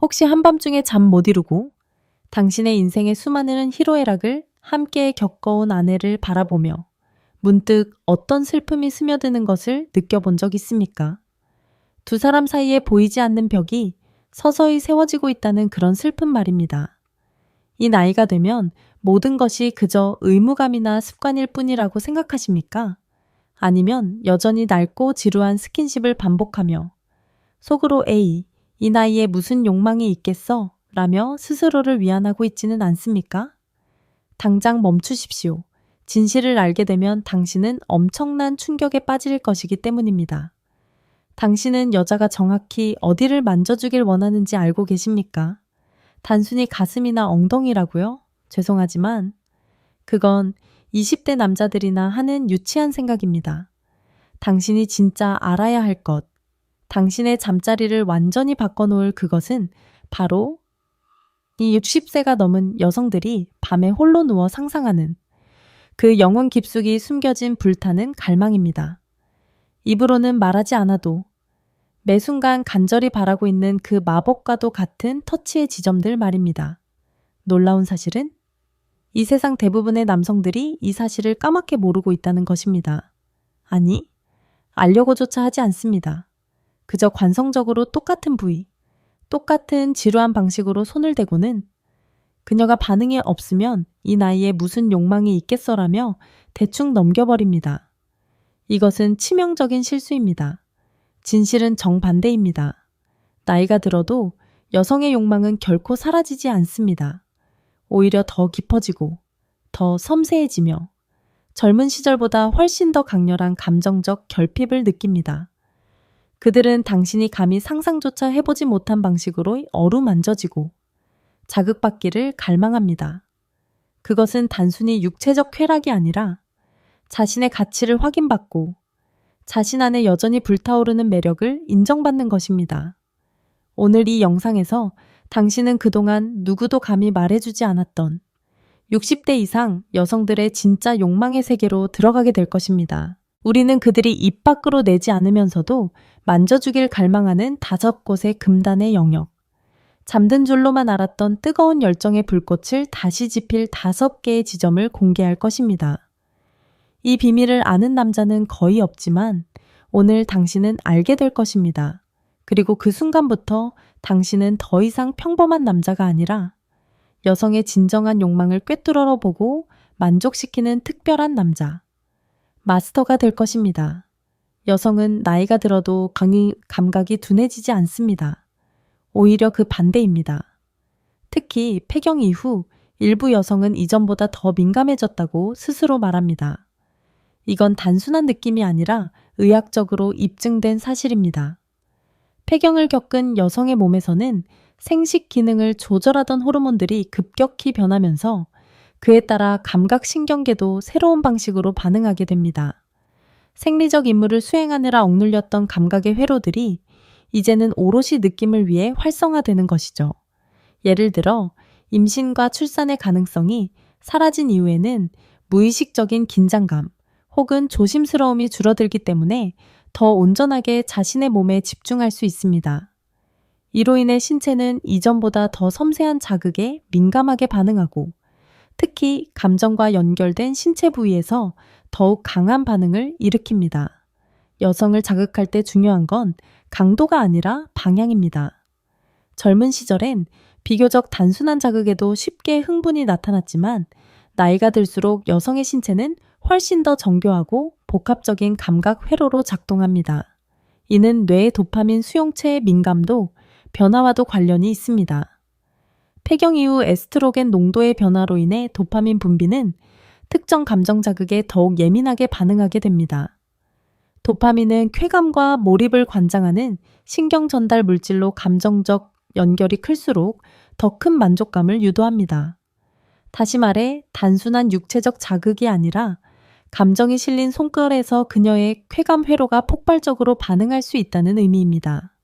혹시 한밤중에 잠 못 이루고 당신의 인생의 수많은 희로애락을 함께 겪어온 아내를 바라보며 문득 어떤 슬픔이 스며드는 것을 느껴본 적 있습니까? 두 사람 사이에 보이지 않는 벽이 서서히 세워지고 있다는 그런 슬픈 말입니다. 이 나이가 되면 모든 것이 그저 의무감이나 습관일 뿐이라고 생각하십니까? 아니면 여전히 낡고 지루한 스킨십을 반복하며 속으로 에 이, 이 나이에 무슨 욕망이 있겠어? 라며 스스로를 위안하고 있지는 않습니까? 당장 멈추십시오. 진실을 알게 되면 당신은 엄청난 충격에 빠질 것이기 때문입니다. 당신은 여자가 정확히 어디를 만져주길 원하는지 알고 계십니까? 단순히 가슴이나 엉덩이라고요? 죄송하지만 그건 20대 남자들이나 하는 유치한 생각입니다. 당신이 진짜 알아야 할 것, 당신의 잠자리를 완전히 바꿔놓을 그것은 바로 이 60세가 넘은 여성들이 밤에 홀로 누워 상상하는 그 영혼 깊숙이 숨겨진 불타는 갈망입니다. 입으로는 말하지 않아도 매 순간 간절히 바라고 있는 그 마법과도 같은 터치의 지점들 말입니다. 놀라운 사실은 이 세상 대부분의 남성들이 이 사실을 까맣게 모르고 있다는 것입니다. 아니, 알려고조차 하지 않습니다. 그저 관성적으로 똑같은 부위, 똑같은 지루한 방식으로 손을 대고는 그녀가 반응이 없으면 이 나이에 무슨 욕망이 있겠어라며 대충 넘겨버립니다. 이것은 치명적인 실수입니다. 진실은 정반대입니다. 나이가 들어도 여성의 욕망은 결코 사라지지 않습니다. 오히려 더 깊어지고 더 섬세해지며 젊은 시절보다 훨씬 더 강렬한 감정적 결핍을 느낍니다. 그들은 당신이 감히 상상조차 해보지 못한 방식으로 어루만져지고 자극받기를 갈망합니다. 그것은 단순히 육체적 쾌락이 아니라 자신의 가치를 확인받고 자신 안에 여전히 불타오르는 매력을 인정받는 것입니다. 오늘 이 영상에서 당신은 그동안 누구도 감히 말해주지 않았던 60대 이상 여성들의 진짜 욕망의 세계로 들어가게 될 것입니다. 우리는 그들이 입 밖으로 내지 않으면서도 만져주길 갈망하는 다섯 곳의 금단의 영역. 잠든 줄로만 알았던 뜨거운 열정의 불꽃을 다시 지필 다섯 개의 지점을 공개할 것입니다. 이 비밀을 아는 남자는 거의 없지만 오늘 당신은 알게 될 것입니다. 그리고 그 순간부터 당신은 더 이상 평범한 남자가 아니라 여성의 진정한 욕망을 꿰뚫어 보고 만족시키는 특별한 남자. 마스터가 될 것입니다. 여성은 나이가 들어도 강의, 감각이 둔해지지 않습니다. 오히려 그 반대입니다. 특히 폐경 이후 일부 여성은 이전보다 더 민감해졌다고 스스로 말합니다. 이건 단순한 느낌이 아니라 의학적으로 입증된 사실입니다. 폐경을 겪은 여성의 몸에서는 생식 기능을 조절하던 호르몬들이 급격히 변하면서 그에 따라 감각신경계도 새로운 방식으로 반응하게 됩니다. 생리적 임무를 수행하느라 억눌렸던 감각의 회로들이 이제는 오롯이 느낌을 위해 활성화되는 것이죠. 예를 들어, 임신과 출산의 가능성이 사라진 이후에는 무의식적인 긴장감 혹은 조심스러움이 줄어들기 때문에 더 온전하게 자신의 몸에 집중할 수 있습니다. 이로 인해 신체는 이전보다 더 섬세한 자극에 민감하게 반응하고 특히 감정과 연결된 신체 부위에서 더욱 강한 반응을 일으킵니다. 여성을 자극할 때 중요한 건 강도가 아니라 방향입니다. 젊은 시절엔 비교적 단순한 자극에도 쉽게 흥분이 나타났지만 나이가 들수록 여성의 신체는 훨씬 더 정교하고 복합적인 감각 회로로 작동합니다. 이는 뇌의 도파민 수용체의 민감도 변화와도 관련이 있습니다. 폐경 이후 에스트로겐 농도의 변화로 인해 도파민 분비는 특정 감정 자극에 더욱 예민하게 반응하게 됩니다. 도파민은 쾌감과 몰입을 관장하는 신경 전달 물질로 감정적 연결이 클수록 더 큰 만족감을 유도합니다. 다시 말해 단순한 육체적 자극이 아니라 감정이 실린 손끝에서 그녀의 쾌감 회로가 폭발적으로 반응할 수 있다는 의미입니다.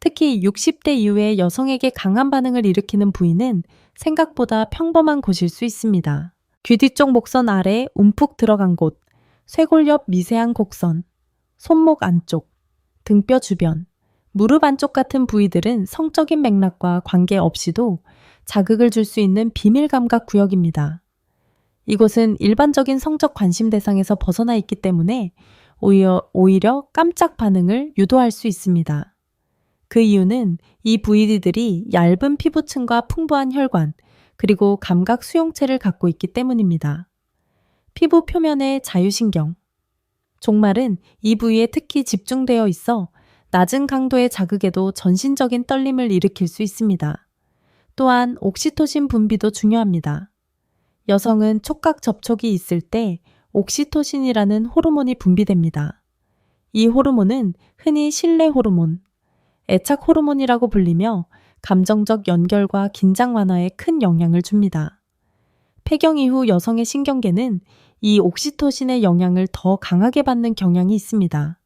특히 60대 이후에 여성에게 강한 반응을 일으키는 부위는 생각보다 평범한 곳일 수 있습니다. 귀 뒤쪽 목선 아래 움푹 들어간 곳, 쇄골 옆 미세한 곡선, 손목 안쪽, 등뼈 주변, 무릎 안쪽 같은 부위들은 성적인 맥락과 관계없이도 자극을 줄 수 있는 비밀 감각 구역입니다. 이곳은 일반적인 성적 관심 대상에서 벗어나 있기 때문에 오히려, 오히려 깜짝 반응을 유도할 수 있습니다. 그 이유는 이 부위들이 얇은 피부층과 풍부한 혈관, 그리고 감각 수용체를 갖고 있기 때문입니다. 피부 표면의 자유신경. 종말은 이 부위에 특히 집중되어 있어 낮은 강도의 자극에도 전신적인 떨림을 일으킬 수 있습니다. 또한 옥시토신 분비도 중요합니다. 여성은 촉각 접촉이 있을 때 옥시토신이라는 호르몬이 분비됩니다. 이 호르몬은 흔히 신뢰 호르몬, 애착 호르몬이라고 불리며 감정적 연결과 긴장 완화에 큰 영향을 줍니다. 폐경 이후 여성의 신경계는 이 옥시토신의 영향을 더 강하게 받는 경향이 있습니다.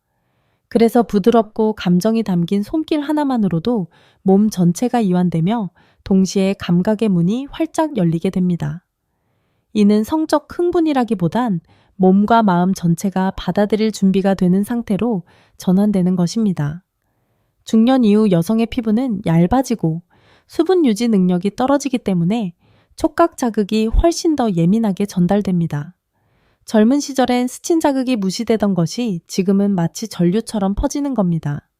그래서 부드럽고 감정이 담긴 손길 하나만으로도 몸 전체가 이완되며 동시에 감각의 문이 활짝 열리게 됩니다. 이는 성적 흥분이라기보단 몸과 마음 전체가 받아들일 준비가 되는 상태로 전환되는 것입니다. 중년 이후 여성의 피부는 얇아지고 수분 유지 능력이 떨어지기 때문에 촉각 자극이 훨씬 더 예민하게 전달됩니다. 젊은 시절엔 스친 자극이 무시되던 것이 지금은 마치 전류처럼 퍼지는 겁니다.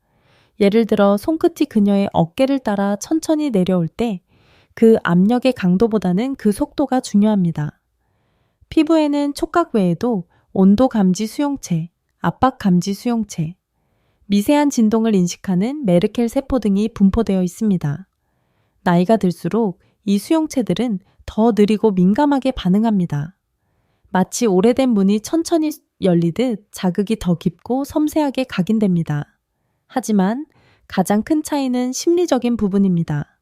예를 들어 손끝이 그녀의 어깨를 따라 천천히 내려올 때 그 압력의 강도보다는 그 속도가 중요합니다. 피부에는 촉각 외에도 온도 감지 수용체, 압박 감지 수용체, 미세한 진동을 인식하는 메르켈 세포 등이 분포되어 있습니다. 나이가 들수록 이 수용체들은 더 느리고 민감하게 반응합니다. 마치 오래된 문이 천천히 열리듯 자극이 더 깊고 섬세하게 각인됩니다. 하지만 가장 큰 차이는 심리적인 부분입니다.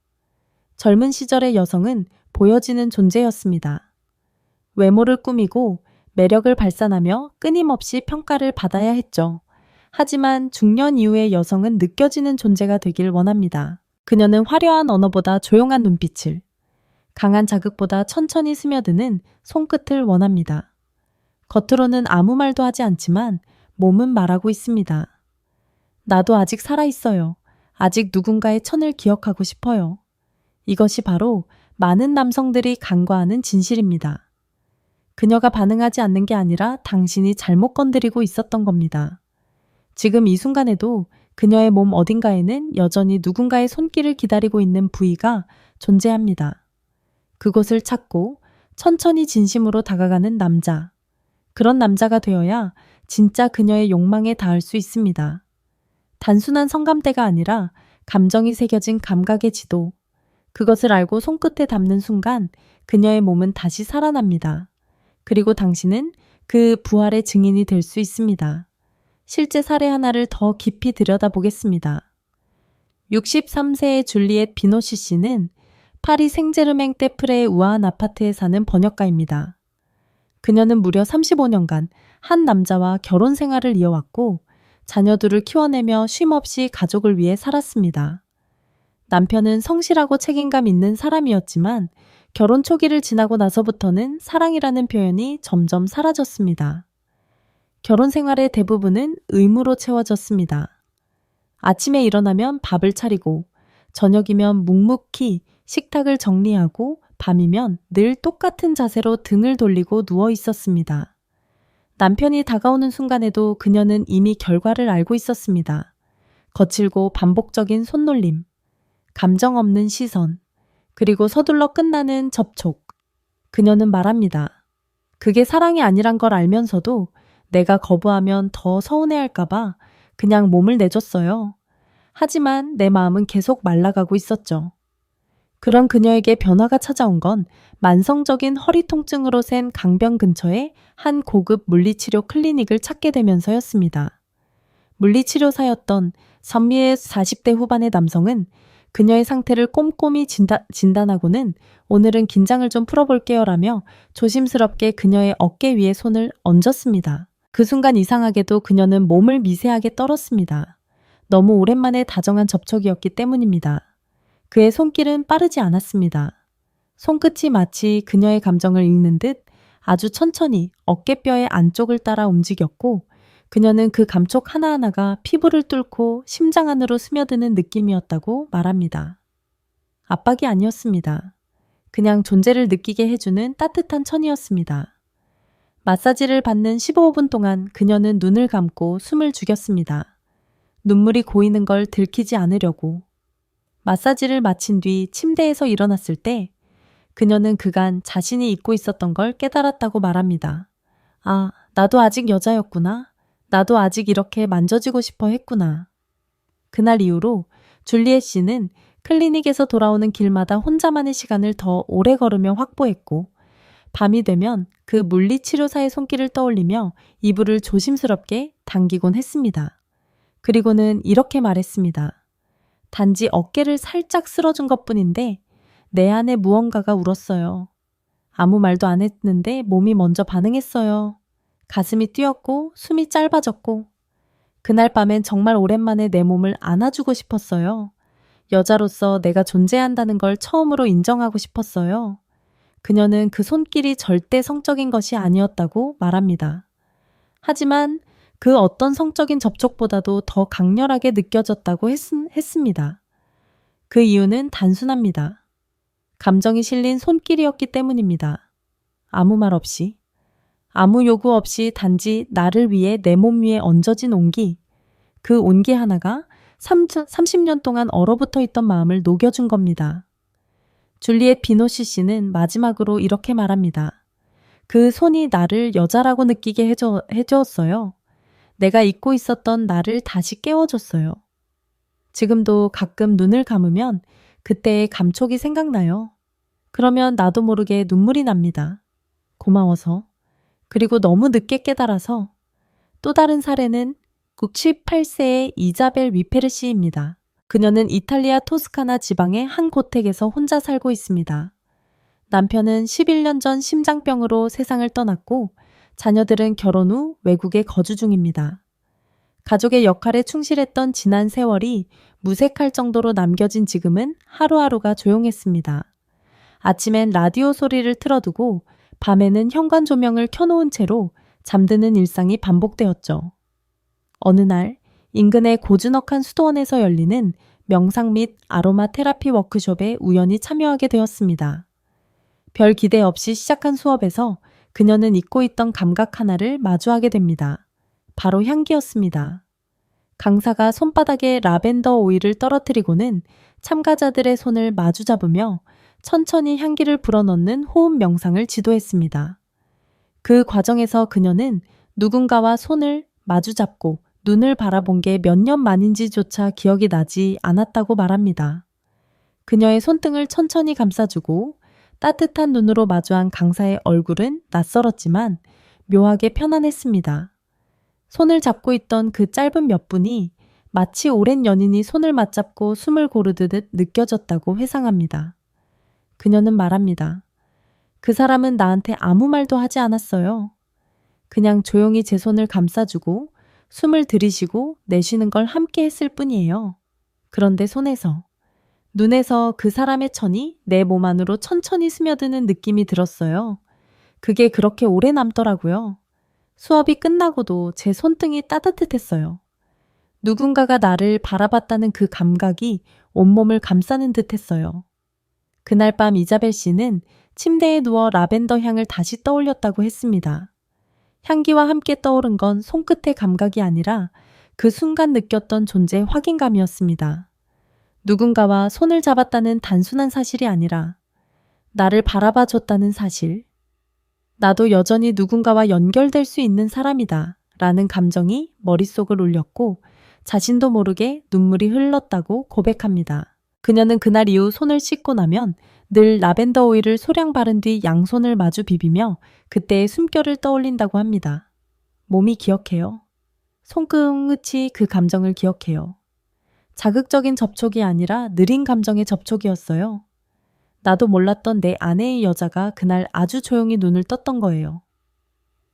젊은 시절의 여성은 보여지는 존재였습니다. 외모를 꾸미고 매력을 발산하며 끊임없이 평가를 받아야 했죠. 하지만 중년 이후의 여성은 느껴지는 존재가 되길 원합니다. 그녀는 화려한 언어보다 조용한 눈빛을, 강한 자극보다 천천히 스며드는 손끝을 원합니다. 겉으로는 아무 말도 하지 않지만 몸은 말하고 있습니다. 나도 아직 살아있어요. 아직 누군가의 천을 기억하고 싶어요. 이것이 바로 많은 남성들이 간과하는 진실입니다. 그녀가 반응하지 않는 게 아니라 당신이 잘못 건드리고 있었던 겁니다. 지금 이 순간에도 그녀의 몸 어딘가에는 여전히 누군가의 손길을 기다리고 있는 부위가 존재합니다. 그곳을 찾고 천천히 진심으로 다가가는 남자. 그런 남자가 되어야 진짜 그녀의 욕망에 닿을 수 있습니다. 단순한 성감대가 아니라 감정이 새겨진 감각의 지도. 그것을 알고 손끝에 담는 순간 그녀의 몸은 다시 살아납니다. 그리고 당신은 그 부활의 증인이 될 수 있습니다. 실제 사례 하나를 더 깊이 들여다보겠습니다. 63세의 줄리엣 비노시 씨는 파리 생제르맹 떼프레의 우아한 아파트에 사는 번역가입니다. 그녀는 무려 35년간 한 남자와 결혼 생활을 이어왔고 자녀들을 키워내며 쉼없이 가족을 위해 살았습니다. 남편은 성실하고 책임감 있는 사람이었지만 결혼 초기를 지나고 나서부터는 사랑이라는 표현이 점점 사라졌습니다. 결혼 생활의 대부분은 의무로 채워졌습니다. 아침에 일어나면 밥을 차리고, 저녁이면 묵묵히 식탁을 정리하고, 밤이면 늘 똑같은 자세로 등을 돌리고 누워 있었습니다. 남편이 다가오는 순간에도 그녀는 이미 결과를 알고 있었습니다. 거칠고 반복적인 손놀림, 감정 없는 시선, 그리고 서둘러 끝나는 접촉. 그녀는 말합니다. 그게 사랑이 아니란 걸 알면서도 내가 거부하면 더 서운해할까봐 그냥 몸을 내줬어요. 하지만 내 마음은 계속 말라가고 있었죠. 그런 그녀에게 변화가 찾아온 건 만성적인 허리 통증으로 센 강변 근처에 한 고급 물리치료 클리닉을 찾게 되면서였습니다. 물리치료사였던 선미의 40대 후반의 남성은 그녀의 상태를 꼼꼼히 진다, 진단하고는 오늘은 긴장을 좀 풀어볼게요 라며 조심스럽게 그녀의 어깨 위에 손을 얹었습니다. 그 순간 이상하게도 그녀는 몸을 미세하게 떨었습니다. 너무 오랜만에 다정한 접촉이었기 때문입니다. 그의 손길은 빠르지 않았습니다. 손끝이 마치 그녀의 감정을 읽는 듯 아주 천천히 어깨뼈의 안쪽을 따라 움직였고 그녀는 그 감촉 하나하나가 피부를 뚫고 심장 안으로 스며드는 느낌이었다고 말합니다. 압박이 아니었습니다. 그냥 존재를 느끼게 해주는 따뜻한 천이었습니다. 마사지를 받는 15분 동안 그녀는 눈을 감고 숨을 죽였습니다. 눈물이 고이는 걸 들키지 않으려고. 마사지를 마친 뒤 침대에서 일어났을 때 그녀는 그간 자신이 잊고 있었던 걸 깨달았다고 말합니다. 아, 나도 아직 여자였구나. 나도 아직 이렇게 만져지고 싶어 했구나. 그날 이후로 줄리엣 씨는 클리닉에서 돌아오는 길마다 혼자만의 시간을 더 오래 걸으며 확보했고, 밤이 되면 그 물리치료사의 손길을 떠올리며 이불을 조심스럽게 당기곤 했습니다. 그리고는 이렇게 말했습니다. 단지 어깨를 살짝 쓸어준 것 뿐인데 내 안에 무언가가 울었어요. 아무 말도 안 했는데 몸이 먼저 반응했어요. 가슴이 뛰었고 숨이 짧아졌고 그날 밤엔 정말 오랜만에 내 몸을 안아주고 싶었어요. 여자로서 내가 존재한다는 걸 처음으로 인정하고 싶었어요. 그녀는 그 손길이 절대 성적인 것이 아니었다고 말합니다. 하지만 그 어떤 성적인 접촉보다도 더 강렬하게 느껴졌다고 했, 했습니다. 그 이유는 단순합니다. 감정이 실린 손길이었기 때문입니다. 아무 말 없이, 아무 요구 없이 단지 나를 위해 내 몸 위에 얹어진 온기, 그 온기 하나가 30년 동안 얼어붙어 있던 마음을 녹여준 겁니다. 줄리엣 비노시 씨는 마지막으로 이렇게 말합니다. 그 손이 나를 여자라고 느끼게 해줘, 해주었어요. 내가 잊고 있었던 나를 다시 깨워줬어요. 지금도 가끔 눈을 감으면 그때의 감촉이 생각나요. 그러면 나도 모르게 눈물이 납니다. 고마워서. 그리고 너무 늦게 깨달아서. 또 다른 사례는 68세의 이자벨 위페르 씨입니다. 그녀는 이탈리아 토스카나 지방의 한 고택에서 혼자 살고 있습니다. 남편은 11년 전 심장병으로 세상을 떠났고 자녀들은 결혼 후 외국에 거주 중입니다. 가족의 역할에 충실했던 지난 세월이 무색할 정도로 남겨진 지금은 하루하루가 조용했습니다. 아침엔 라디오 소리를 틀어두고 밤에는 현관 조명을 켜놓은 채로 잠드는 일상이 반복되었죠. 어느 날 인근의 고즈넉한 수도원에서 열리는 명상 및 아로마 테라피 워크숍에 우연히 참여하게 되었습니다. 별 기대 없이 시작한 수업에서 그녀는 잊고 있던 감각 하나를 마주하게 됩니다. 바로 향기였습니다. 강사가 손바닥에 라벤더 오일을 떨어뜨리고는 참가자들의 손을 마주 잡으며 천천히 향기를 불어넣는 호흡 명상을 지도했습니다. 그 과정에서 그녀는 누군가와 손을 마주 잡고 눈을 바라본 게 몇 년 만인지조차 기억이 나지 않았다고 말합니다. 그녀의 손등을 천천히 감싸주고 따뜻한 눈으로 마주한 강사의 얼굴은 낯설었지만 묘하게 편안했습니다. 손을 잡고 있던 그 짧은 몇 분이 마치 오랜 연인이 손을 맞잡고 숨을 고르듯 느껴졌다고 회상합니다. 그녀는 말합니다. 그 사람은 나한테 아무 말도 하지 않았어요. 그냥 조용히 제 손을 감싸주고 숨을 들이쉬고 내쉬는 걸 함께 했을 뿐이에요. 그런데 손에서, 눈에서 그 사람의 천이 내 몸 안으로 천천히 스며드는 느낌이 들었어요. 그게 그렇게 오래 남더라고요. 수업이 끝나고도 제 손등이 따뜻했어요. 누군가가 나를 바라봤다는 그 감각이 온몸을 감싸는 듯 했어요. 그날 밤 이자벨 씨는 침대에 누워 라벤더 향을 다시 떠올렸다고 했습니다. 향기와 함께 떠오른 건 손끝의 감각이 아니라 그 순간 느꼈던 존재의 확인감이었습니다. 누군가와 손을 잡았다는 단순한 사실이 아니라 나를 바라봐 줬다는 사실. 나도 여전히 누군가와 연결될 수 있는 사람이다. 라는 감정이 머릿속을 울렸고 자신도 모르게 눈물이 흘렀다고 고백합니다. 그녀는 그날 이후 손을 씻고 나면 늘 라벤더 오일을 소량 바른 뒤 양손을 마주 비비며 그때의 숨결을 떠올린다고 합니다. 몸이 기억해요. 손끝이 그 감정을 기억해요. 자극적인 접촉이 아니라 느린 감정의 접촉이었어요. 나도 몰랐던 내 아내의 여자가 그날 아주 조용히 눈을 떴던 거예요.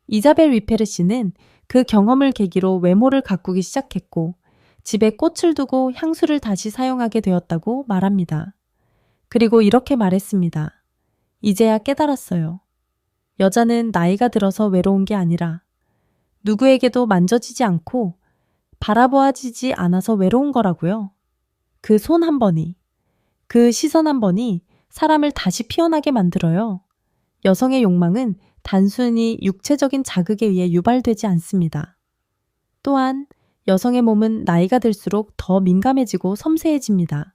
이자벨 위페르 씨는 그 경험을 계기로 외모를 가꾸기 시작했고 집에 꽃을 두고 향수를 다시 사용하게 되었다고 말합니다. 그리고 이렇게 말했습니다. 이제야 깨달았어요. 여자는 나이가 들어서 외로운 게 아니라 누구에게도 만져지지 않고 바라보아지지 않아서 외로운 거라고요. 그 손 한 번이, 그 시선 한 번이 사람을 다시 피어나게 만들어요. 여성의 욕망은 단순히 육체적인 자극에 의해 유발되지 않습니다. 또한 여성의 몸은 나이가 들수록 더 민감해지고 섬세해집니다.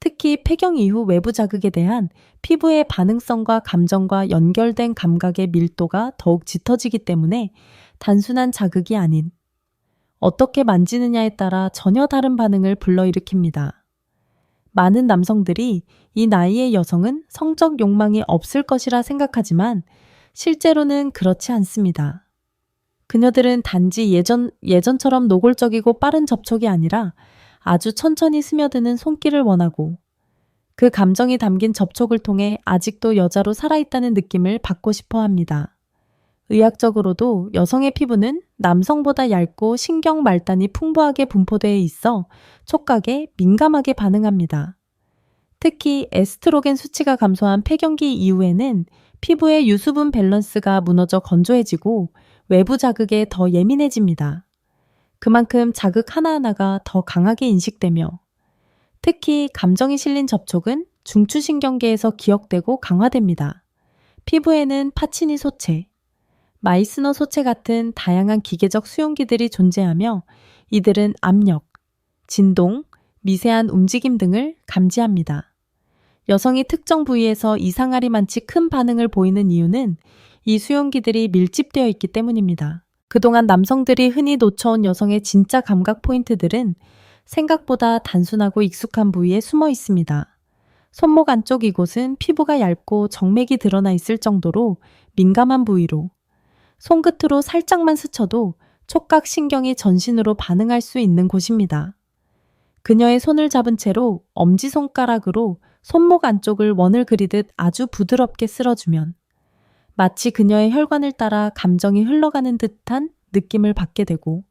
특히 폐경 이후 외부 자극에 대한 피부의 반응성과 감정과 연결된 감각의 밀도가 더욱 짙어지기 때문에 단순한 자극이 아닌 어떻게 만지느냐에 따라 전혀 다른 반응을 불러일으킵니다. 많은 남성들이 이 나이의 여성은 성적 욕망이 없을 것이라 생각하지만 실제로는 그렇지 않습니다. 그녀들은 단지 예전, 예전처럼 노골적이고 빠른 접촉이 아니라 아주 천천히 스며드는 손길을 원하고 그 감정이 담긴 접촉을 통해 아직도 여자로 살아있다는 느낌을 받고 싶어 합니다. 의학적으로도 여성의 피부는 남성보다 얇고 신경 말단이 풍부하게 분포되어 있어 촉각에 민감하게 반응합니다. 특히 에스트로겐 수치가 감소한 폐경기 이후에는 피부의 유수분 밸런스가 무너져 건조해지고 외부 자극에 더 예민해집니다. 그만큼 자극 하나하나가 더 강하게 인식되며 특히 감정이 실린 접촉은 중추신경계에서 기억되고 강화됩니다. 피부에는 파치니 소체, 마이스너 소체 같은 다양한 기계적 수용기들이 존재하며 이들은 압력, 진동, 미세한 움직임 등을 감지합니다. 여성이 특정 부위에서 이상하리만치 큰 반응을 보이는 이유는 이 수용기들이 밀집되어 있기 때문입니다. 그동안 남성들이 흔히 놓쳐온 여성의 진짜 감각 포인트들은 생각보다 단순하고 익숙한 부위에 숨어 있습니다. 손목 안쪽 이곳은 피부가 얇고 정맥이 드러나 있을 정도로 민감한 부위로 손끝으로 살짝만 스쳐도 촉각 신경이 전신으로 반응할 수 있는 곳입니다. 그녀의 손을 잡은 채로 엄지손가락으로 손목 안쪽을 원을 그리듯 아주 부드럽게 쓸어주면 마치 그녀의 혈관을 따라 감정이 흘러가는 듯한 느낌을 받게 되고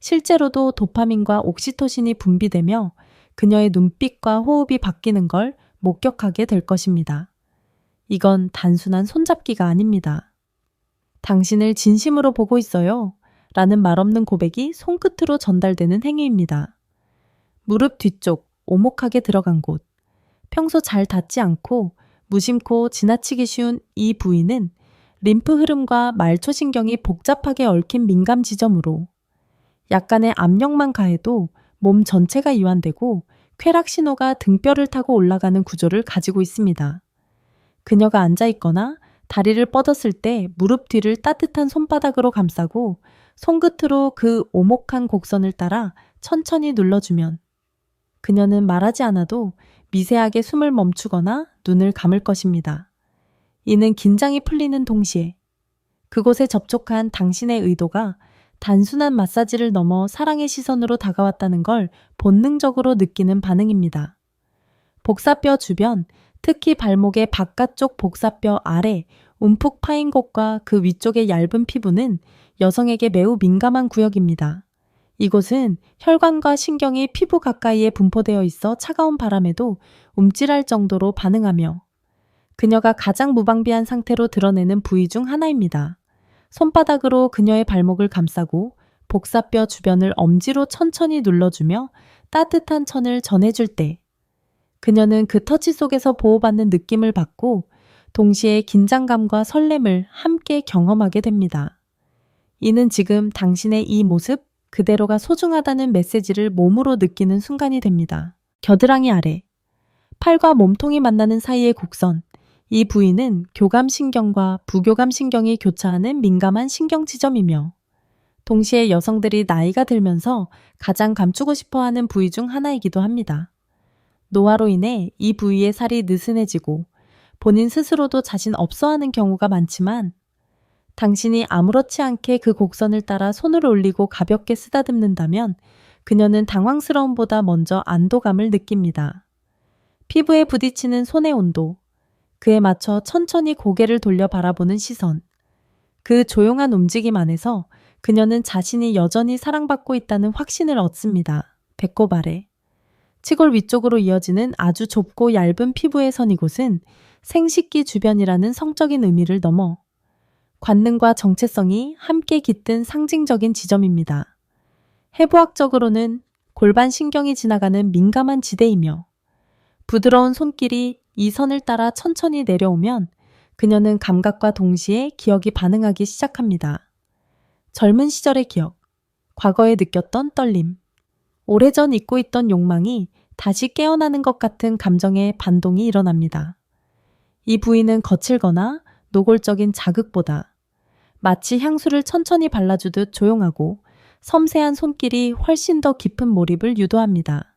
실제로도 도파민과 옥시토신이 분비되며 그녀의 눈빛과 호흡이 바뀌는 걸 목격하게 될 것입니다. 이건 단순한 손잡기가 아닙니다. 당신을 진심으로 보고 있어요. 라는 말 없는 고백이 손끝으로 전달되는 행위입니다. 무릎 뒤쪽, 오목하게 들어간 곳. 평소 잘 닿지 않고 무심코 지나치기 쉬운 이 부위는 림프 흐름과 말초신경이 복잡하게 얽힌 민감 지점으로 약간의 압력만 가해도 몸 전체가 이완되고 쾌락 신호가 등뼈를 타고 올라가는 구조를 가지고 있습니다. 그녀가 앉아 있거나 다리를 뻗었을 때 무릎 뒤를 따뜻한 손바닥으로 감싸고 손끝으로 그 오목한 곡선을 따라 천천히 눌러주면 그녀는 말하지 않아도 미세하게 숨을 멈추거나 눈을 감을 것입니다. 이는 긴장이 풀리는 동시에 그곳에 접촉한 당신의 의도가 단순한 마사지를 넘어 사랑의 시선으로 다가왔다는 걸 본능적으로 느끼는 반응입니다. 복사뼈 주변, 특히 발목의 바깥쪽 복사뼈 아래 움푹 파인 곳과 그 위쪽의 얇은 피부는 여성에게 매우 민감한 구역입니다. 이곳은 혈관과 신경이 피부 가까이에 분포되어 있어 차가운 바람에도 움찔할 정도로 반응하며 그녀가 가장 무방비한 상태로 드러내는 부위 중 하나입니다. 손바닥으로 그녀의 발목을 감싸고 복사뼈 주변을 엄지로 천천히 눌러주며 따뜻한 천을 전해줄 때 그녀는 그 터치 속에서 보호받는 느낌을 받고 동시에 긴장감과 설렘을 함께 경험하게 됩니다. 이는 지금 당신의 이 모습 그대로가 소중하다는 메시지를 몸으로 느끼는 순간이 됩니다. 겨드랑이 아래, 팔과 몸통이 만나는 사이의 곡선, 이 부위는 교감신경과 부교감신경이 교차하는 민감한 신경 지점이며 동시에 여성들이 나이가 들면서 가장 감추고 싶어 하는 부위 중 하나이기도 합니다. 노화로 인해 이 부위의 살이 느슨해지고 본인 스스로도 자신 없어 하는 경우가 많지만 당신이 아무렇지 않게 그 곡선을 따라 손을 올리고 가볍게 쓰다듬는다면 그녀는 당황스러움보다 먼저 안도감을 느낍니다. 피부에 부딪히는 손의 온도, 그에 맞춰 천천히 고개를 돌려 바라보는 시선. 그 조용한 움직임 안에서 그녀는 자신이 여전히 사랑받고 있다는 확신을 얻습니다. 배꼽 아래. 치골 위쪽으로 이어지는 아주 좁고 얇은 피부의 선 이곳은 생식기 주변이라는 성적인 의미를 넘어 관능과 정체성이 함께 깃든 상징적인 지점입니다. 해부학적으로는 골반 신경이 지나가는 민감한 지대이며 부드러운 손길이 이 선을 따라 천천히 내려오면 그녀는 감각과 동시에 기억이 반응하기 시작합니다. 젊은 시절의 기억, 과거에 느꼈던 떨림, 오래전 잊고 있던 욕망이 다시 깨어나는 것 같은 감정의 반동이 일어납니다. 이 부위는 거칠거나 노골적인 자극보다 마치 향수를 천천히 발라주듯 조용하고 섬세한 손길이 훨씬 더 깊은 몰입을 유도합니다.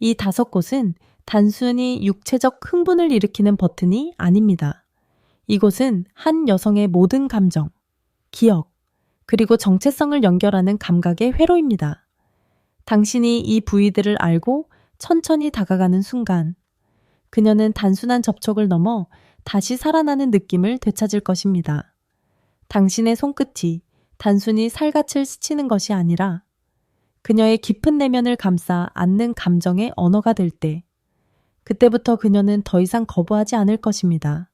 이 다섯 곳은 단순히 육체적 흥분을 일으키는 버튼이 아닙니다. 이곳은 한 여성의 모든 감정, 기억, 그리고 정체성을 연결하는 감각의 회로입니다. 당신이 이 부위들을 알고 천천히 다가가는 순간, 그녀는 단순한 접촉을 넘어 다시 살아나는 느낌을 되찾을 것입니다. 당신의 손끝이 단순히 살갗을 스치는 것이 아니라 그녀의 깊은 내면을 감싸 안는 감정의 언어가 될 때, 그때부터 그녀는 더 이상 거부하지 않을 것입니다.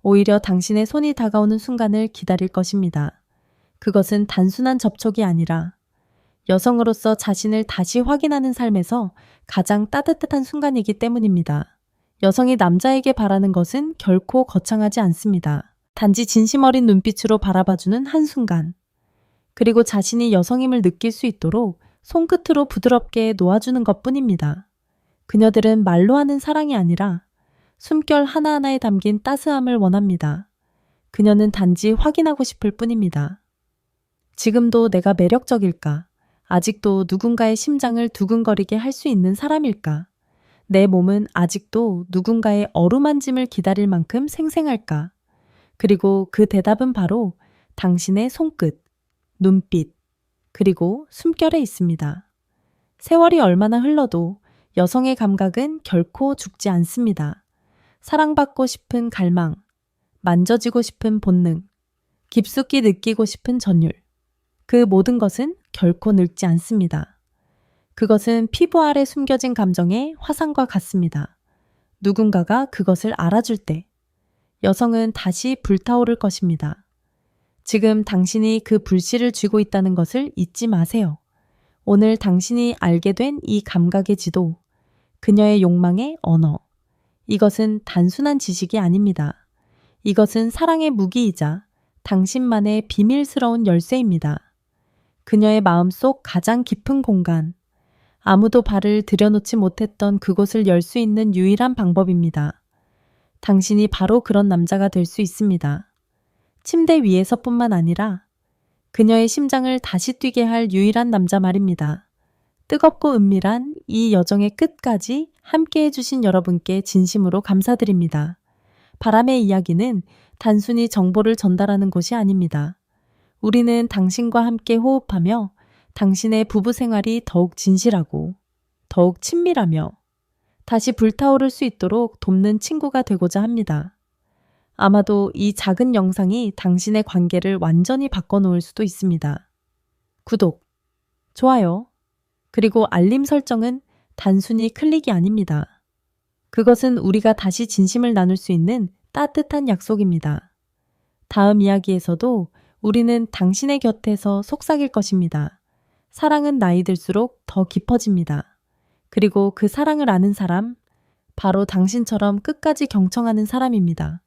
오히려 당신의 손이 다가오는 순간을 기다릴 것입니다. 그것은 단순한 접촉이 아니라 여성으로서 자신을 다시 확인하는 삶에서 가장 따뜻한 순간이기 때문입니다. 여성이 남자에게 바라는 것은 결코 거창하지 않습니다. 단지 진심 어린 눈빛으로 바라봐주는 한순간. 그리고 자신이 여성임을 느낄 수 있도록 손끝으로 부드럽게 놓아주는 것 뿐입니다. 그녀들은 말로 하는 사랑이 아니라 숨결 하나하나에 담긴 따스함을 원합니다. 그녀는 단지 확인하고 싶을 뿐입니다. 지금도 내가 매력적일까? 아직도 누군가의 심장을 두근거리게 할 수 있는 사람일까? 내 몸은 아직도 누군가의 어루만짐을 기다릴 만큼 생생할까? 그리고 그 대답은 바로 당신의 손끝, 눈빛, 그리고 숨결에 있습니다. 세월이 얼마나 흘러도 여성의 감각은 결코 죽지 않습니다. 사랑받고 싶은 갈망, 만져지고 싶은 본능, 깊숙이 느끼고 싶은 전율. 그 모든 것은 결코 늙지 않습니다. 그것은 피부 아래 숨겨진 감정의 화상과 같습니다. 누군가가 그것을 알아줄 때 여성은 다시 불타오를 것입니다. 지금 당신이 그 불씨를 쥐고 있다는 것을 잊지 마세요. 오늘 당신이 알게 된 이 감각의 지도, 그녀의 욕망의 언어. 이것은 단순한 지식이 아닙니다. 이것은 사랑의 무기이자 당신만의 비밀스러운 열쇠입니다. 그녀의 마음 속 가장 깊은 공간, 아무도 발을 들여놓지 못했던 그곳을 열 수 있는 유일한 방법입니다. 당신이 바로 그런 남자가 될 수 있습니다. 침대 위에서뿐만 아니라 그녀의 심장을 다시 뛰게 할 유일한 남자 말입니다. 뜨겁고 은밀한 이 여정의 끝까지 함께 해주신 여러분께 진심으로 감사드립니다. 바람의 이야기는 단순히 정보를 전달하는 곳이 아닙니다. 우리는 당신과 함께 호흡하며 당신의 부부 생활이 더욱 진실하고 더욱 친밀하며 다시 불타오를 수 있도록 돕는 친구가 되고자 합니다. 아마도 이 작은 영상이 당신의 관계를 완전히 바꿔놓을 수도 있습니다. 구독, 좋아요, 그리고 알림 설정은 단순히 클릭이 아닙니다. 그것은 우리가 다시 진심을 나눌 수 있는 따뜻한 약속입니다. 다음 이야기에서도 우리는 당신의 곁에서 속삭일 것입니다. 사랑은 나이 들수록 더 깊어집니다. 그리고 그 사랑을 아는 사람, 바로 당신처럼 끝까지 경청하는 사람입니다.